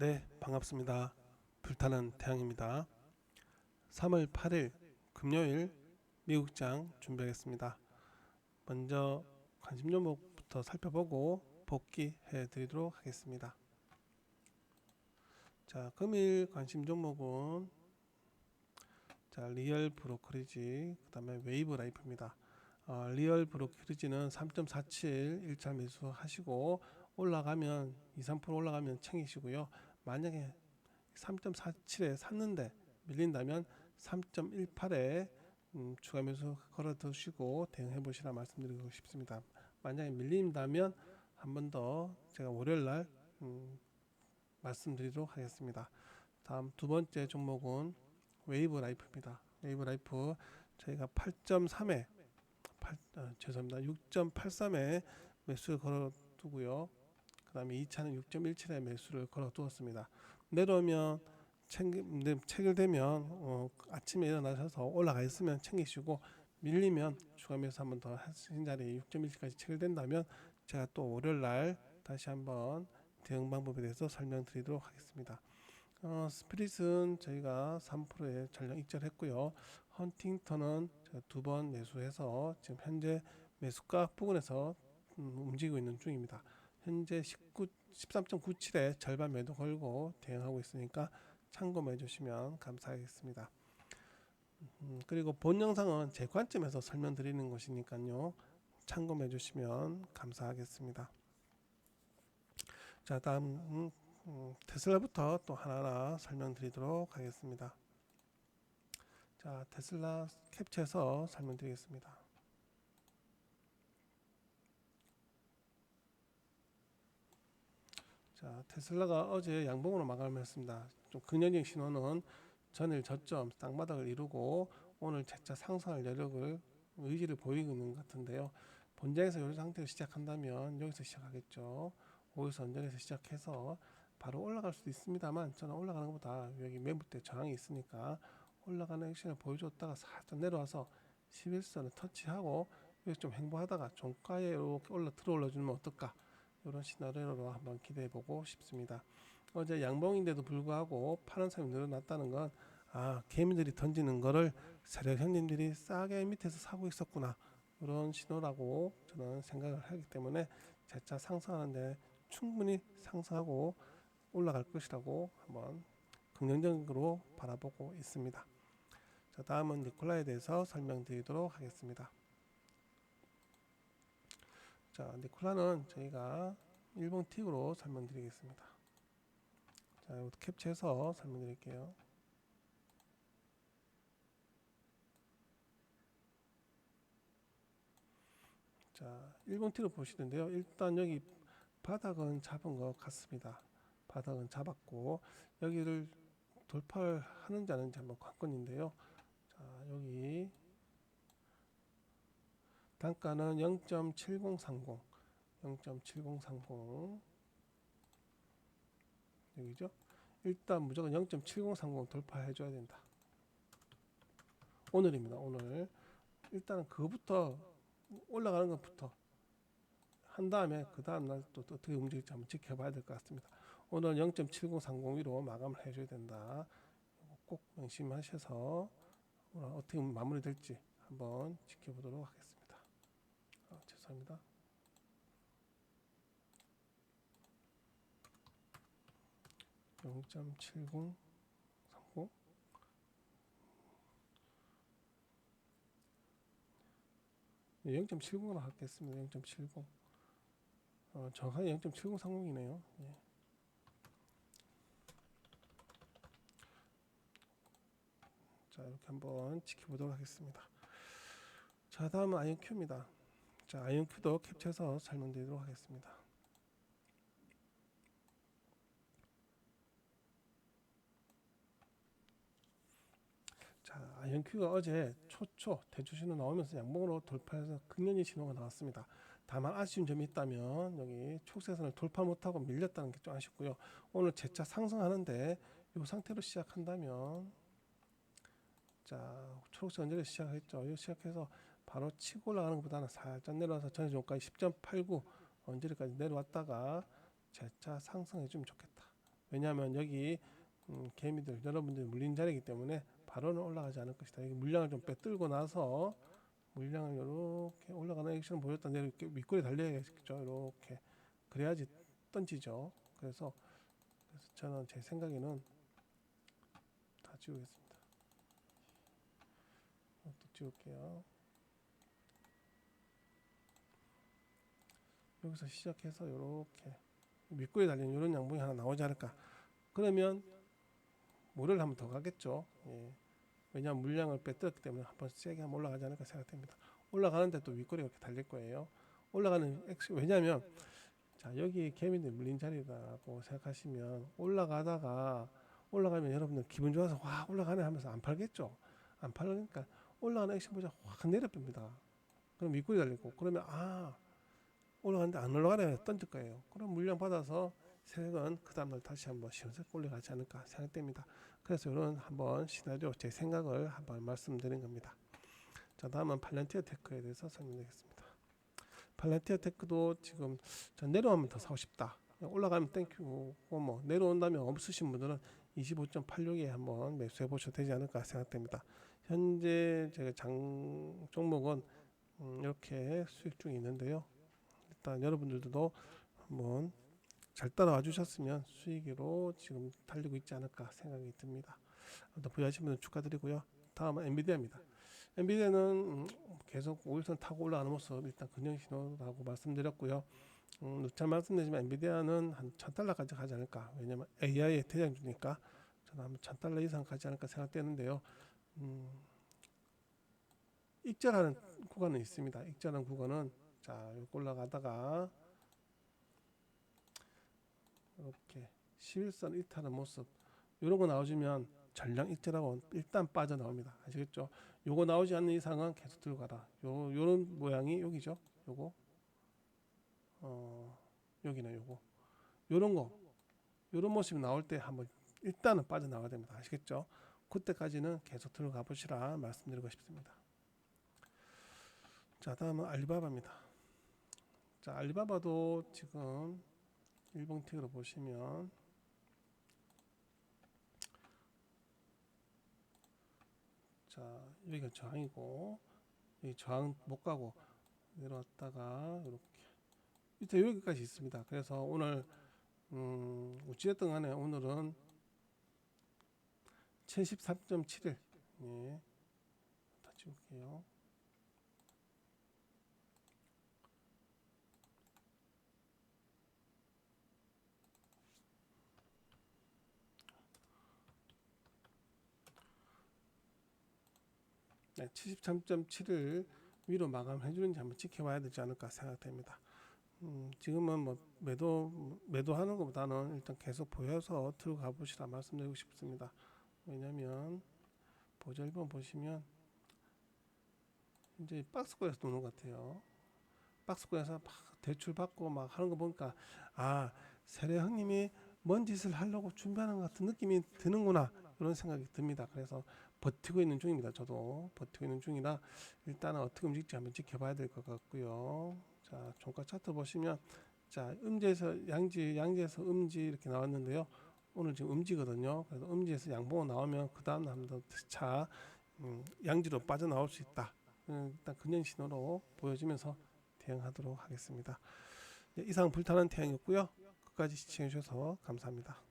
네, 반갑습니다. 불타는 태양입니다. 3월 8일 금요일 미국장 준비하겠습니다. 먼저 관심 종목부터 살펴보고 복귀해 드리도록 하겠습니다. 자, 금일 관심 종목은 자, 리얼 브로커리지, 그 다음에 웨이브 라이프입니다. 어, 리얼 브로커리지는 3.47 1차 매수 하시고 올라가면 2, 3% 올라가면 챙기시고요. 만약에 3.47에 샀는데 밀린다면 3.18에 음, 추가 매수 걸어 두시고 대응해 보시라 말씀드리고 싶습니다. 만약에 밀린다면 한 번 더 제가 월요일 날 음, 말씀드리도록 하겠습니다. 다음 두 번째 종목은 웨이브 라이프입니다. 웨이브 라이프 저희가 8.3에 8, 어, 죄송합니다. 6.83에 매수를 걸어 두고요. 그 다음에 2차는 6.17에 매수를 걸어 두었습니다. 내려오면 챙기, 네, 체결되면 어, 아침에 일어나셔서 올라가 있으면 챙기시고 밀리면 추가 매수 한번 더 하신 자리에 6.17까지 체결된다면 제가 또 월요일 날 다시 한번 대응 방법에 대해서 설명드리도록 하겠습니다. 어, 스피릿은 저희가 3%의 전량 익절했고요. 헌팅턴은 두 번 매수해서 지금 현재 매수가 부근에서 음, 움직이고 있는 중입니다. 현재 19, 13.97에 절반 매도 걸고 대응하고 있으니까 참고해 주시면 감사하겠습니다. 음, 그리고 본 영상은 제 관점에서 설명드리는 것이니까요. 참고해 주시면 감사하겠습니다. 자 다음 음, 음, 테슬라부터 또 하나하나 설명드리도록 하겠습니다. 자 테슬라 캡처해서 설명드리겠습니다. 자 테슬라가 어제 양봉으로 마감했습니다. 좀 근현적 신호는 전일 저점 땅바닥을 이루고 오늘 재차 상승할 여력을 의지를 보이고 있는 것 같은데요. 본장에서 이런 상태로 시작한다면 여기서 시작하겠죠. 5일선 언저리에서 시작해서 바로 올라갈 수도 있습니다만 저는 올라가는 것보다 여기 매물대 저항이 있으니까 올라가는 액션을 보여줬다가 살짝 내려와서 11선을 터치하고 여기 좀 행보하다가 종가에 이렇게 올라 들어올려 주면 어떨까 이런 시나리오로 한번 기대해 보고 싶습니다. 어제 양봉인데도 불구하고 파란 선이 늘어났다는 건 아, 개미들이 던지는 거를 세력 형님들이 싸게 밑에서 사고 있었구나. 이런 신호라고 저는 생각을 하기 때문에 재차 상승하는데 충분히 상승하고 올라갈 것이라고 한번 긍정적으로 바라보고 있습니다. 자, 다음은 니콜라에 대해서 설명드리도록 하겠습니다. 자, 니콜라는 저희가 일본 틱으로 설명드리겠습니다. 자, 이것도 캡처해서 설명드릴게요. 자, 일본 틱을 보시는데요. 일단 여기 바닥은 잡은 것 같습니다. 바닥은 잡았고 여기를 돌파를 하는지 아닌지 한번 관건인데요. 자, 여기 단가는 0.7030 0.7030 여기죠. 일단 무조건 0.7030 돌파해 줘야 된다. 오늘입니다. 오늘 일단은 그부터 올라가는 것부터 한 다음에 그 다음 날또 어떻게 움직일지 한번 지켜봐야 될 것 같습니다. 오늘 0.7030으로 마감을 해줘야 된다. 꼭 명심하셔서 어떻게 마무리될지 한번 지켜보도록 하겠습니다. 아, 죄송합니다. (0.7030) 0.70으로 하겠습니다. 0.70 어, 정확하게 0.7030이네요. 예. 자 이렇게 한번 지켜보도록 하겠습니다. 자 다음은 아이언큐입니다. 자 아이언큐도 캡처해서 설명드리도록 하겠습니다. 자 아이언큐가 어제 초초 대주신호 나오면서 양봉으로 돌파해서 극년의 신호가 나왔습니다. 다만 아쉬운 점이 있다면 여기 축세선을 돌파 못하고 밀렸다는 게 좀 아쉽고요. 오늘 재차 상승하는데 이 상태로 시작한다면 자 초록색 언저리 시작했죠. 이 시작해서 바로 치고 올라가는 것보다는 살짝 내려와서 전에 종가에 10.89 언저리까지 내려왔다가 재차 상승해 주면 좋겠다. 왜냐하면 여기 음, 개미들 여러분들이 물린 자리이기 때문에 바로는 올라가지 않을 것이다. 여기 물량을 좀 빼들고 나서 물량을 이렇게 올라가는 액션을 보였다 이렇게 윗골에 달려야겠죠. 이렇게 그래야지 던지죠. 그래서, 그래서 저는 제 생각에는 다 지우겠습니다. 이것도 지울게요. 여기서 시작해서 이렇게 윗골에 달린 이런 양봉이 하나 나오지 않을까. 그러면 모래를 한번 더 가겠죠. 예. 왜냐하면 물량을 빼뜨렸기 때문에 한번 세게 한번 올라가지 않을까 생각됩니다. 올라가는데 또 윗골이 이렇게 달릴 거예요. 올라가는 액션 왜냐하면 자 여기 개미들 물린 자리라고 생각하시면 올라가다가 올라가면 여러분들 기분 좋아서 와 올라가네 하면서 안 팔겠죠. 안 팔으니까 올라가는 액션 보자 확 내려뺍니다. 그럼 윗골이 달리고 그러면 아 올라가는데 안 올라가네 던질 거예요. 그럼 물량 받아서 세력은 그 다음날 다시 한번 시원하게 올라가지 않을까 생각됩니다. 그래서 이런 한번 시나리오 제 생각을 한번 말씀드린 겁니다. 자 다음은 팔란티어 테크에 대해서 설명드리겠습니다. 팔란티어 테크도 지금 저 내려오면 더 사고 싶다. 올라가면 땡큐고 뭐 내려온다면 없으신 분들은 25.86에 한번 매수해 보셔도 되지 않을까 생각됩니다. 현재 제가 장 종목은 음, 이렇게 수익 중에 있는데요. 일단 여러분들도 한번 잘 따라와 주셨으면 수익으로 지금 달리고 있지 않을까 생각이 듭니다. 또 보유하신 분들 축하드리고요. 다음은 엔비디아입니다. 엔비디아는 음, 계속 5일선 타고 올라가는 모습 일단 근영 신호라고 말씀드렸고요. 음, 잘 말씀드리지만 엔비디아는 한 1000달러까지 가지 않을까. 왜냐면 AI의 대장주니까 저는 한 1000달러 이상 가지 않을까 생각되는데요. 음, 익절하는 구간은 있습니다. 익절하는 구간은 자, 이렇게 올라가다가 이렇게 11선 일타는 모습 이런 거 나오시면 전량 익절하고 일단 빠져나옵니다. 아시겠죠? 요거 나오지 않는 이상은 계속 들고 가라. 요 요런 모양이 여기죠. 요거 어 여기는 요거 요런 거 요런 모습이 나올 때 한번 일단은 빠져나가야 됩니다. 아시겠죠? 그때까지는 계속 들어가 보시라 말씀드리고 싶습니다. 자, 다음은 알리바바입니다. 자, 알리바바도 지금 일봉 틱으로 보시면 자 여기가 저항이고 여기 저항 못 가고 내려왔다가 이렇게 밑에 여기까지 있습니다. 그래서 오늘 음, 어찌됐든 간에 오늘은 73.71 예. 다 지울게요. 네, 73.7을 위로 마감해 주는지 한번 지켜봐야 되지 않을까 생각됩니다. 음, 지금은 뭐 매도 매도하는 것보다는 일단 계속 보여서 들어가 보시라 말씀드리고 싶습니다. 왜냐하면 보조 1번 보시면 이제 박스권에서 노는 것 같아요. 박스권에서 막 대출 받고 막 하는 거 보니까 아 세례 형님이 뭔 짓을 하려고 준비하는 것 같은 느낌이 드는구나 그런 생각이 듭니다. 그래서 버티고 있는 중입니다. 저도 버티고 있는 중이라 일단은 어떻게 움직일지 한번 지켜봐야 될 것 같고요. 자, 종가 차트 보시면 자, 음지에서 양지, 양지에서 음지 이렇게 나왔는데요. 오늘 지금 음지거든요. 그래서 음지에서 양봉 나오면 그 다음 한번 차 음, 양지로 빠져나올 수 있다. 음, 일단 근년 신호로 보여지면서 대응하도록 하겠습니다. 네, 이상 불타는 태양이었고요. 끝까지 시청해 주셔서 감사합니다.